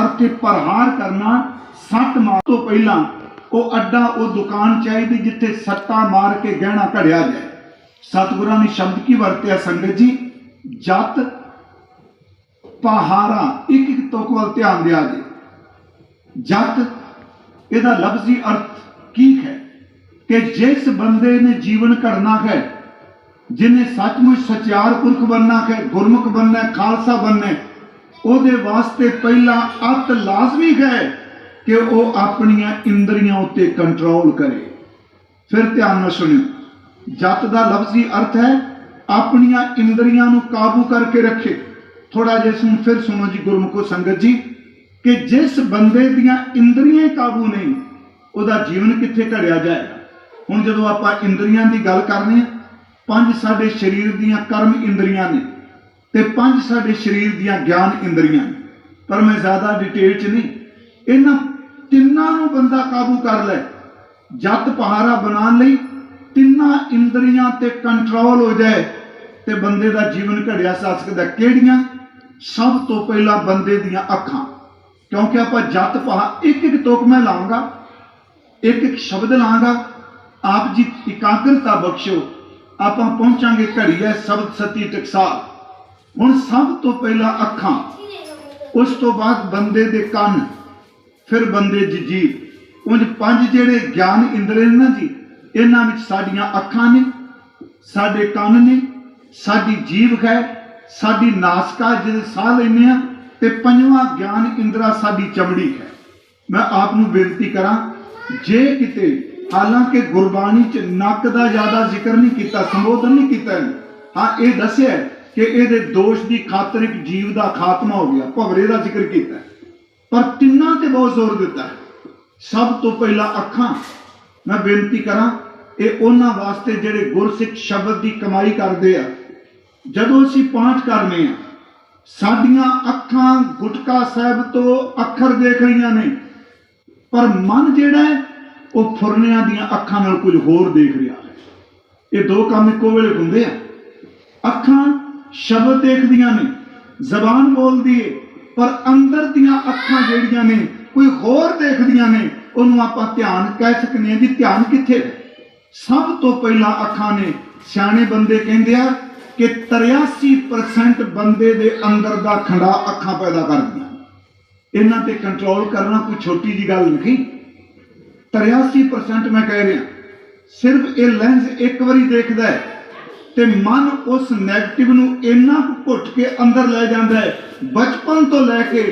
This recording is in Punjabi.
ਅਰਥ ਹੈ ਪ੍ਰਹਾਰ ਕਰਨਾ ਸੱਟ ਮਾਰ ਤੋਂ ਪਹਿਲਾਂ ਉਹ ਅੱਡਾ, ਉਹ ਦੁਕਾਨ ਚਾਹੀਦੀ ਜਿੱਥੇ ਸੱਟਾਂ ਮਾਰ ਕੇ ਗਹਿਣਾ ਘੜਿਆ ਜਾਏ। ਸਤਿਗੁਰਾਂ ਨੇ ਸ਼ਬਦ ਕੀ ਵਰਤਿਆ ਸੰਗਤ ਜੀ? ਜਤ ਪਹਾਰਾ ਇੱਕ ਇੱਕ ਤੁਕ ਵੱਲ ਧਿਆਨ ਦਿਆ ਜੀ। ਜਤ, ਇਹਦਾ ਲਫ਼ਜ਼ੀ ਅਰਥ ਕੀ ਹੈ? ਕਿ ਜਿਸ ਬੰਦੇ ਨੇ ਜੀਵਨ ਕਰਨਾ ਹੈ ਜਿਨੇ ਸੱਚਮੁੱਚ ਸਚਿਆਰ ਪੁਰਖ ਬਣਨਾ ਹੈ, ਗੁਰਮੁਖ ਬਣਨਾ ਹੈ, ਖਾਲਸਾ ਬਣਨਾ ਹੈ ਉਹਦੇ ਵਾਸਤੇ ਪਹਿਲਾਂ ਅਤ ਲਾਜ਼ਮੀ ਹੈ ਕਿ ਉਹ ਆਪਣੀਆਂ ਇੰਦਰੀਆਂ ਉੱਤੇ ਕੰਟਰੋਲ ਕਰੇ। ਫਿਰ ਧਿਆਨ ਨਾਲ ਸੁਣਿਓ। ਜਤ ਦਾ ਲਫ਼ਜ਼ੀ ਅਰਥ ਹੈ ਆਪਣੀਆਂ ਇੰਦਰੀਆਂ ਨੂੰ ਕਾਬੂ ਕਰਕੇ ਰੱਖੇ। ਥੋੜਾ ਜਿਹਾ ਸੁਣ, ਫਿਰ ਸੁਣੋ ਜੀ ਗੁਰਮੁਖੋ ਸੰਗਤ ਜੀ, ਕਿ ਜਿਸ ਬੰਦੇ ਦੀਆਂ ਇੰਦਰੀਆਂ ਕਾਬੂ ਨਹੀਂ, ਉਹਦਾ ਜੀਵਨ ਕਿੱਥੇ ਘੜਿਆ ਜਾਏਗਾ? ਹੁਣ ਜਦੋਂ ਆਪਾਂ ਇੰਦਰੀਆਂ ਦੀ ਗੱਲ ਕਰਨੀ ਹੈ, ਪੰਜ ਸਾਡੇ ਸਰੀਰ ਦੀਆਂ ਕਰਮ ਇੰਦਰੀਆਂ ਨੇ। ਤੇ ਪੰਜ ਸਾਡੇ ਸਰੀਰ ਦੀਆਂ ਗਿਆਨ ਇੰਦਰੀਆਂ ਪਰ ਮੈਂ ਜ਼ਿਆਦਾ ਡਿਟੇਲ 'ਚ ਨਹੀਂ। ਇਹਨਾਂ ਤਿੰਨਾਂ ਨੂੰ ਬੰਦਾ ਕਾਬੂ ਕਰ ਲੈ। ਜਤ ਪਹਾਰਾ ਬਣਾਉਣ ਲਈ ਤਿੰਨਾਂ ਇੰਦਰੀਆਂ ਤੇ ਕੰਟਰੋਲ ਹੋ ਜਾਏ ਤੇ ਬੰਦੇ ਦਾ ਜੀਵਨ ਘੜਿਆ ਜਾ ਸਕਦਾ। ਕਿਹੜੀਆਂ? ਸਭ ਤੋਂ ਪਹਿਲਾਂ ਬੰਦੇ ਦੀਆਂ ਅੱਖਾਂ। ਕਿਉਂਕਿ ਆਪਾਂ ਜੱਤ ਪਹਾ ਇੱਕ ਇੱਕ ਤੁਕ ਮੈਂ ਲਾਉਂਗਾ, ਇੱਕ ਇੱਕ ਸ਼ਬਦ ਲਾਂਗਾ ਆਪ ਜੀ ਇਕਾਗਰਤਾ ਬਖਸ਼ੋ ਆਪਾਂ ਪਹੁੰਚਾਂਗੇ ਘੜੀ ਹੈ ਸ਼ਬਦ ਸਤੀ ਟਕਸਾਲ। ਹੁਣ ਸਭ ਤੋਂ ਪਹਿਲਾਂ ਅੱਖਾਂ, ਉਸ ਤੋਂ ਬਾਅਦ ਬੰਦੇ ਦੇ ਕੰਨ, ਫਿਰ ਬੰਦੇ ਦੀ ਜੀਭ। ਉਂਝ ਪੰਜ ਜਿਹੜੇ ਗਿਆਨ ਇੰਦਰੀ ਨੇ ਨਾ ਜੀ, ਇਹਨਾਂ ਵਿੱਚ ਸਾਡੀਆਂ ਅੱਖਾਂ ਨੇ, ਸਾਡੇ ਕੰਨ ਨੇ, ਸਾਡੀ ਜੀਭ ਹੈ, ਸਾਡੀ ਨਾਸਕਾ ਜਿਹਦੇ ਸਾਹ ਲੈਂਦੇ ਆ ਤੇ ਪੰਜਵਾਂ ਗਿਆਨ ਇੰਦਰਾ ਸਾਡੀ ਚਮੜੀ ਹੈ। ਮੈਂ ਆਪ ਨੂੰ ਬੇਨਤੀ ਕਰਾਂ, ਜੇ ਕਿਤੇ, ਹਾਲਾਂਕਿ ਗੁਰਬਾਣੀ ਚ ਨੱਕ ਦਾ ਜ਼ਿਆਦਾ ਜ਼ਿਕਰ ਨਹੀਂ ਕੀਤਾ, ਸੰਬੋਧਨ ਨਹੀਂ ਕੀਤਾ ਹਾਂ, ਇਹ ਦੱਸਿਆ ਕਿ ਇਹਦੇ ਦੋਸ਼ ਦੀ ਖਾਤਰ ਇੱਕ ਜੀਵ ਦਾ ਖਾਤਮਾ ਹੋ ਗਿਆ, ਭਵਰੇ ਦਾ ਜ਼ਿਕਰ ਕੀਤਾ। ਪਰ ਤਿੰਨਾਂ ਤੇ ਬਹੁਤ ਜ਼ੋਰ ਦਿੱਤਾ ਸਭ ਤੋਂ ਪਹਿਲਾਂ ਅੱਖਾਂ। ਮੈਂ ਬੇਨਤੀ ਕਰਾਂ, ਇਹ ਉਹਨਾਂ ਵਾਸਤੇ ਜਿਹੜੇ ਗੁਰਸਿੱਖ ਸ਼ਬਦ ਦੀ ਕਮਾਈ ਕਰਦੇ ਆ, ਜਦੋਂ ਅਸੀਂ ਪਾਠ ਕਰਨੇ ਆ, ਸਾਡੀਆਂ ਅੱਖਾਂ ਗੁਟਕਾ ਸਾਹਿਬ ਤੋਂ ਅੱਖਰ ਦੇਖ ਰਹੀਆਂ ਨੇ, ਪਰ ਮਨ ਜਿਹੜਾ ਉਹ ਫੁਰਨਿਆਂ ਦੀਆਂ ਅੱਖਾਂ ਨਾਲ ਕੁਝ ਹੋਰ ਦੇਖ ਰਿਹਾ ਹੈ। ਇਹ ਦੋ ਕੰਮ ਇੱਕੋ ਵੇਲੇ ਹੁੰਦੇ ਆ। ਅੱਖਾਂ ਸ਼ਬਦ ਦੇਖਦੀਆਂ ਨੇ, ਜ਼ਬਾਨ ਬੋਲਦੀ ਏ, ਪਰ ਅੰਦਰ ਦੀਆਂ ਅੱਖਾਂ ਜਿਹੜੀਆਂ ਨੇ, ਕੋਈ ਹੋਰ ਦੇਖਦੀਆਂ ਨੇ, ਉਹਨੂੰ ਆਪਾਂ ਧਿਆਨ ਕਹਿ ਸਕਨੇ ਆ ਜੀ, ਧਿਆਨ ਕਿੱਥੇ? ਸਭ ਤੋਂ ਪਹਿਲਾਂ ਅੱਖਾਂ ਨੇ, ਸਿਆਣੇ ਬੰਦੇ ਕਹਿੰਦੇ ਆ ਕਿ 83% ਬੰਦੇ ਦੇ ਅੰਦਰ ਦਾ ਖੰਡਾ ਅੱਖਾਂ ਪੈਦਾ ਕਰਦੀਆਂ ਇਹਨਾਂ ਤੇ ਕੰਟਰੋਲ ਕਰਨਾ ਕੋਈ ਛੋਟੀ ਜੀ ਗੱਲ ਨਹੀਂ। 83% ਮੈਂ ਕਹਿ ਰਿਹਾ, ਸਿਰਫ ਇਹ ਲੈਂਸ ਇੱਕ ਵਾਰੀ ਦੇਖਦਾ ਹੈ ਤੇ ਮਨ ਉਸ 네ਗੇਟਿਵ ਨੂੰ ਇੰਨਾ ਕੁ ਘੁੱਟ ਕੇ ਅੰਦਰ ਲੈ ਜਾਂਦਾ ਹੈ। ਬਚਪਨ ਤੋਂ ਲੈ ਕੇ